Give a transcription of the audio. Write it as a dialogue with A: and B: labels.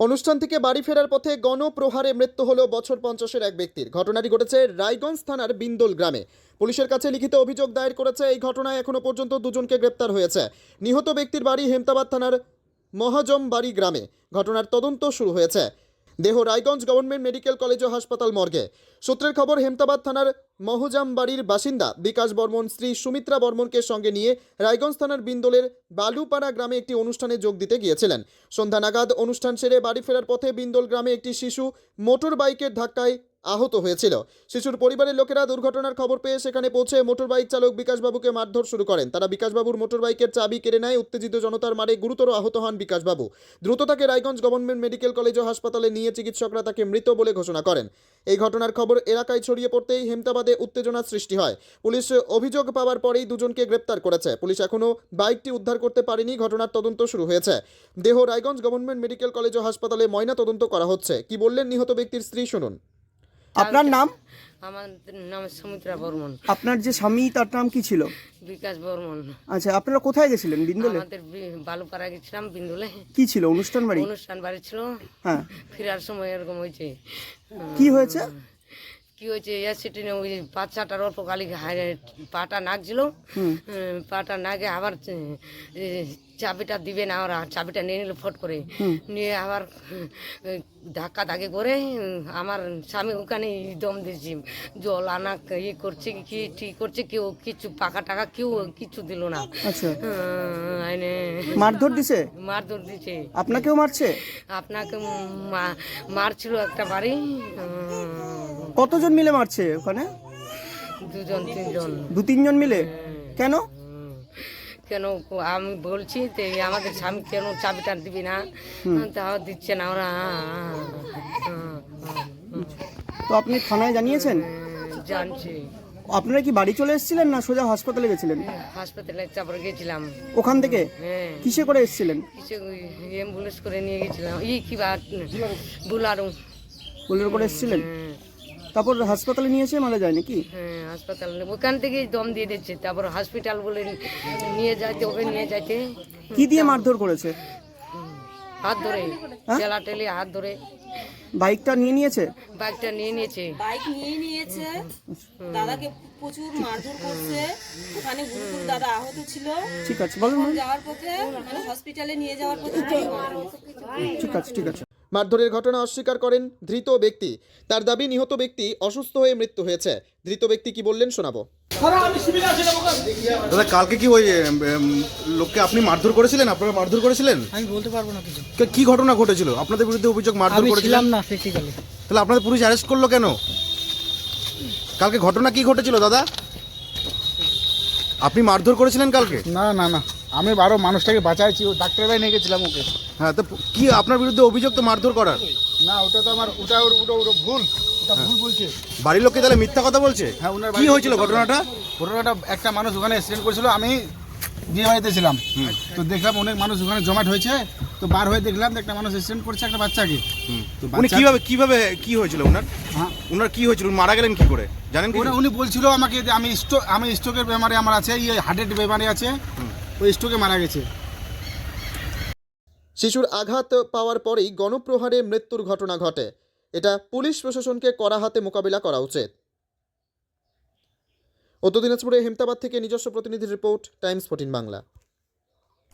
A: অনুষ্ঠান থেকে বাড়ি ফেরার পথে গণপ্রহারে মৃত্যু হল বছর পঞ্চাশের এক ব্যক্তির। ঘটনাটি ঘটেছে রায়গঞ্জ থানার বিন্দোল গ্রামে। পুলিশের কাছে লিখিত অভিযোগ দায়ের করেছে, এই ঘটনায় এখনও পর্যন্ত দুজনকে গ্রেপ্তার হয়েছে। নিহত ব্যক্তির বাড়ি হেমতাবাদ থানার মহাজম বাড়ি গ্রামে। ঘটনার তদন্ত শুরু হয়েছে। দেহ রায়গঞ্জ গভর্নমেন্ট মেডিকেল কলেজ ও হাসপাতাল মর্গে। সূত্রের খবর, হেমতাবাদ থানার মহজাম বাড়ির বাসিন্দা বিকাশ বর্মন, স্ত্রী সুমিত্রা বর্মনকে সঙ্গে নিয়ে রায়গঞ্জ থানার বিন্দোলের বালুপাড়া গ্রামে একটি অনুষ্ঠানে যোগ দিতে গিয়েছিলেন। সন্ধ্যা নাগাদ অনুষ্ঠান সেরে বাড়ি ফেরার পথে বিন্দোল গ্রামে একটি শিশু মোটর বাইকের ধাক্কায় আহত হয়েছিল। শিশুর পরিবারের লোকেরা দুর্ঘটনার খবর পেয়ে সেখানে পৌঁছে মোটর বাইক চালক বিকাশবাবুকে মারধর শুরু করেন। তারা বিকাশবাবুর মোটর বাইকের চাবি কেড়ে নেয়। উত্তেজিত জনতার মারে গুরুতর আহত হন বিকাশবাবু। দ্রুত তাকে রায়গঞ্জ গভর্নমেন্ট মেডিকেল কলেজ ও হাসপাতালে নিয়ে চিকিৎসকরা তাকে মৃত বলে ঘোষণা করেন। এই ঘটনার খবর এলাকায় ছড়িয়ে পড়তেই হেমতাবাদে উত্তেজনার সৃষ্টি হয়। পুলিশ অভিযোগ পাওয়ার পরেই দুজনকে গ্রেপ্তার করেছে। পুলিশ এখনও বাইকটি উদ্ধার করতে পারেনি। ঘটনার তদন্ত শুরু হয়েছে। দেহ রায়গঞ্জ গভর্নমেন্ট মেডিকেল কলেজ ও হাসপাতালে ময়না তদন্ত করা হচ্ছে। কি বললেন নিহত ব্যক্তির স্ত্রী শুনুন।
B: আপনার নাম?
C: আমার নাম সুমিত্রা বর্মন।
B: আপনার যে স্বামী তার নাম কি ছিল?
C: বিকাশ বর্মন।
B: আচ্ছা আপনারা কোথায় গেছিলেন বিন্দুলে?
C: আমাদের বি- বালুপাড়া গেছিলাম বিন্দুলে।
B: কি ছিল অনুষ্ঠান বাড়ি?
C: অনুষ্ঠান বাড়ি ছিল।
B: হ্যাঁ।
C: ফেরার সময় এরকম হয়েছে।
B: কি হয়েছে?
C: কি হয়েছে? অ্যাক্সিডেন্টে ওই বাচ্চাটার অল্প কালি পাটা নাগছিল পাটা নাগে আবার চাবিটা দিবে না ওরা চাবিটা নিয়ে নিল ফট করে। নিয়ে আবার ধাক্কা ধাক্কি করে আমার স্বামী ওখানে দম দিয়েছি। জল আনা ইয়ে করছে কি ঠিক করছে কেউ কিছু পাকা টাকা কেউ কিছু দিল না।
B: আচ্ছা। মারধর দিছে?
C: মারধর দিছে।
B: আপনাকেও মারছে?
C: আপনাকে মারছিল একটা বাড়ি
B: কতজন মিলে মারছে ওখানে?
C: দুজন তিনজন।
B: দু তিনজন মিলে? কেন?
C: কেন আমি বলছি এই আমাদের স্বামী কেন চাবিটা দিবি না? তাও দিচ্ছে না ওরা।
B: তো আপনি থানায় জানিয়েছেন?
C: জানছি।
B: আপনারা কি বাড়ি চলে এসেছিলেন না সোজা হাসপাতালে গেছিলেন?
C: হাসপাতালে তারপরে গেছিলাম।
B: ওখান থেকে? কিসে করে এসেছিলেন?
C: কিছু অ্যাম্বুলেন্স করে নিয়ে গেছিলাম। ই কি বা বুলারু।
B: বোলেরো করে এসেছিলেন? তারপর হাসপাতালে নিয়ে এসে মারা যায় নাকি?
C: হ্যাঁ হাসপাতাল। ওখান থেকেই দম দিয়ে দিচ্ছে। তারপর হসপিটাল বলে নিয়ে যাইতে হবে নিয়ে যাইতে।
B: কি দিয়ে মারধর করেছে?
C: হাত ধরে।
B: হ্যাঁ?
C: ঠেলা ঠেলে হাত ধরে।
B: বাইকটা নিয়ে নিয়েছে?
C: বাইকটা নিয়ে নিয়েছে।
D: বাইক নিয়ে নিয়েছে। দাদাকে প্রচুর মারধর করছে। ওখানে গুরুকুল দাদা আহত ছিল।
B: ঠিক আছে বলুন বলুন।
D: যাওয়ার পথে মানে হসপিটালে নিয়ে যাওয়ার পথে
B: ঠিক আছে ঠিক আছে।
A: মারধরের ঘটনা অস্বীকার করেন ধৃত ব্যক্তি। তার দাবি নিহত ব্যক্তি অসুস্থ হয়ে মৃত্যু হয়েছে। ধৃত ব্যক্তি কি বললেন শোনাবো।
E: দাদা কালকে কি ওই লোককে আপনি মারধর করেছিলেন? আপনারা মারধর করেছিলেন?
F: আমি বলতে পারব না কিছু।
E: কি ঘটনা ঘটেছিল? আপনাদের বিরুদ্ধে অভিযোগ মারধর
F: করেছিলাম না ফিজিক্যালি
E: তাহলে আপনাদের পুলিশ অ্যারেস্ট করল কেন? কালকে ঘটনা কি ঘটেছিল দাদা? আপনি মারধর করেছিলেন কালকে?
F: না না না। আমি বারো মানুষটাকে বাঁচাইছি ও ডাক্তার ভাই নিয়ে গেছিলাম ওকে।
E: হ্যাঁ তো কি আপনার বিরুদ্ধে অভিযোগ তো মারধর করার?
F: না ওটা তো আমার ওটা ওর- ওটা ওটা ভুল ওটা ভুল বলছে।
E: বাড়ির লোককে তাহলে মিথ্যা কথা বলছে?
F: হ্যাঁ ওনার
E: কি হয়েছিল ঘটনাটা?
F: ঘটনাটা একটা মানুষ ওখানে অ্যাক্সিডেন্ট করেছিল আমি বিয়ে বাড়িতে ছিলাম। তো দেখলাম অনেক মানুষ ওখানে জমাট হয়েছে তো বার হয়ে দেখলাম একটা মানুষ অ্যাক্সিডেন্ট করছে একটা বাচ্চাকে। তো
E: উনি কীভাবে কীভাবে কি হয়েছিল ওনার
F: হ্যাঁ।
E: ওনার কি হয়েছিল? মারা গেলেন কি করে? জানেন
F: উনি বলছিল আমাকে যে আমি স্ট্রোক আমি স্ট্রোকের বেমারি আমার আছে ইয়ে হার্টের বেমারি আছে। ওই স্ট্রোকে মারা গেছে।
A: শিশুর আঘাত পাওয়ার পরেই গণপ্রহারে মৃত্যুর ঘটনা ঘটে। এটা পুলিশ প্রশাসনকে কড়া হাতে মোকাবিলা করা উচিত। উত্তর দিনাজপুরে হেমতাবাদ থেকে নিজস্ব প্রতিনিধির report, Times fourteen Bangla.